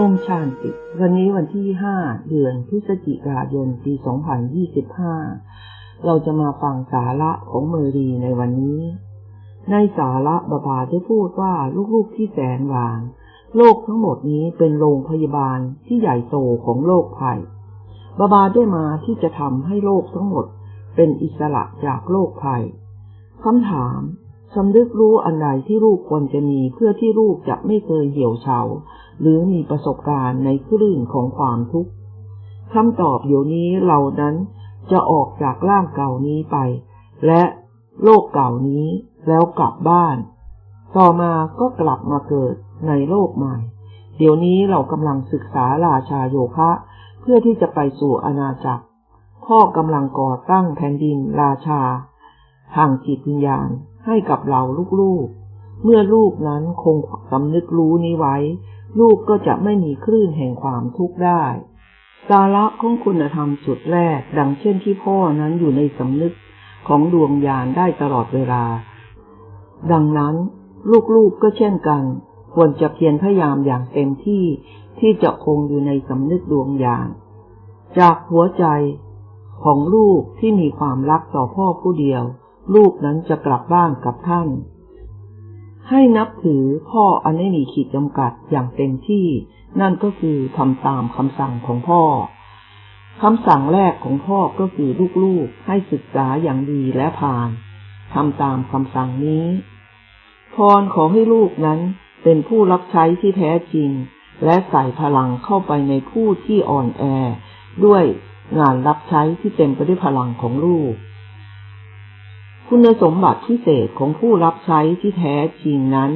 โอมชานติวันนี้วันที่ห้าเดือนพฤศจิกายนปีสองพันยี่สิบห้าเราจะมาฟังสาระของเมรีในวันนี้ ในสาระบาบาได้พูดว่าลูกๆที่แสนหวาน โลกทั้งหมดนี้เป็นโรงพยาบาลที่ใหญ่โตของโลกภัยบาบาได้มาที่จะทำให้โลกทั้งหมดเป็นอิสระจากโลกภัยคำถามสำนึกรู้อันใดที่ลูกควรจะมีเพื่อที่ลูกจะไม่เคยเหี่ยวเฉา หรือมีประสบการณ์ในคลื่นของความทุกข์คำตอบเดี๋ยวนี้เรานั้นจะออกจากร่างเก่านี้ไป และโลกเก่านี้แล้วกลับบ้าน ต่อมาก็กลับมาเกิดในโลกใหม่ เดี๋ยวนี้เรากำลังศึกษาราชาโยคะ เพื่อที่จะไปสู่อาณาจักรพ่อกำลังก่อตั้งแผ่นดินราชาทางจิตวิญญาณให้กับเราลูกๆ เมื่อลูกนั้นคงสำนึกรู้นี้ไว้ ลูกก็จะไม่มีคลื่นแห่งความทุกข์ได้ สาระของคุณธรรมสุดแรก ดังเช่นที่พ่อนั้นอยู่ในสำนึกของดวงญาณได้ตลอดเวลา ดังนั้น ลูกๆก็เช่นกัน ควรจะเพียรพยายามอย่างเต็มที่ที่จะคงอยู่ในสำนึกดวงญาณจากหัวใจของลูกที่มีความรักต่อพ่อผู้เดียว ลูกนั้นจะกลับบ้านกับท่าน ให้นับถือพ่ออันไม่มีขีดจำกัดอย่างเต็มที่ นั่นก็คือทำตามคำสั่งของพ่อคำสั่งแรกของพ่อก็คือลูกๆให้ศึกษาอย่างดีและผ่านทำตามคำสั่งนี้ พรขอให้ลูกนั้นเป็นผู้รับใช้ที่แท้จริง และใส่พลังเข้าไปในผู้ที่อ่อนแอ ด้วยงานรับใช้ที่เต็มไปด้วยพลังของลูก คุณสมบัติพิเศษของผู้รับใช้ที่แท้จริงนั้น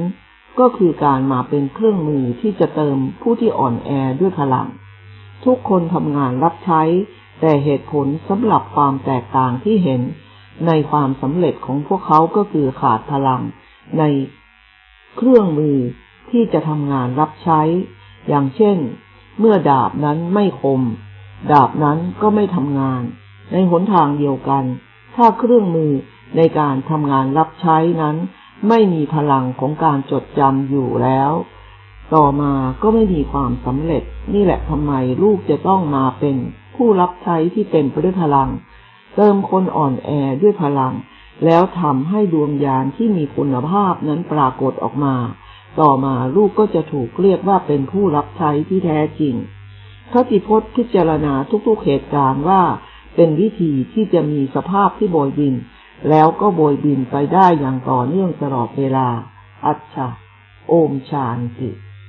ก็คือการมาเป็นเครื่องมือที่จะเติมผู้ที่อ่อนแอด้วยพลัง ทุกคนทำงานรับใช้ แต่เหตุผลสำหรับความแตกต่างที่เห็น ในความสำเร็จของพวกเขาก็คือขาดพลัง ในเครื่องมือที่จะทำงานรับใช้ อย่างเช่น เมื่อดาบนั้นไม่คม ดาบนั้นก็ไม่ทำงาน ในหนทางเดียวกัน ถ้าเครื่องมือ ในการทำงานรับใช้นั้น ไม่มีพลังของการจดจำอยู่แล้ว ต่อมาก็ไม่มีความสำเร็จ นี่แหละทำไมลูกจะต้องมาเป็นผู้รับใช้ที่เต็มไปด้วยพลัง เติมคนอ่อนแอด้วยพลัง แล้วทำให้ดวงญาณที่มีคุณภาพนั้นปรากฏออกมา ต่อมาลูกก็จะถูกเรียกว่าเป็นผู้รับใช้ที่แท้จริงพระจิพจน์พิจารณาทุกๆเหตุการณ์ว่า เป็นวิธีที่จะมีสภาพที่โบยบิน แล้วก็โบยบินไปได้อย่างต่อเนื่องตลอดเวลา อัจฉาโอมชานติ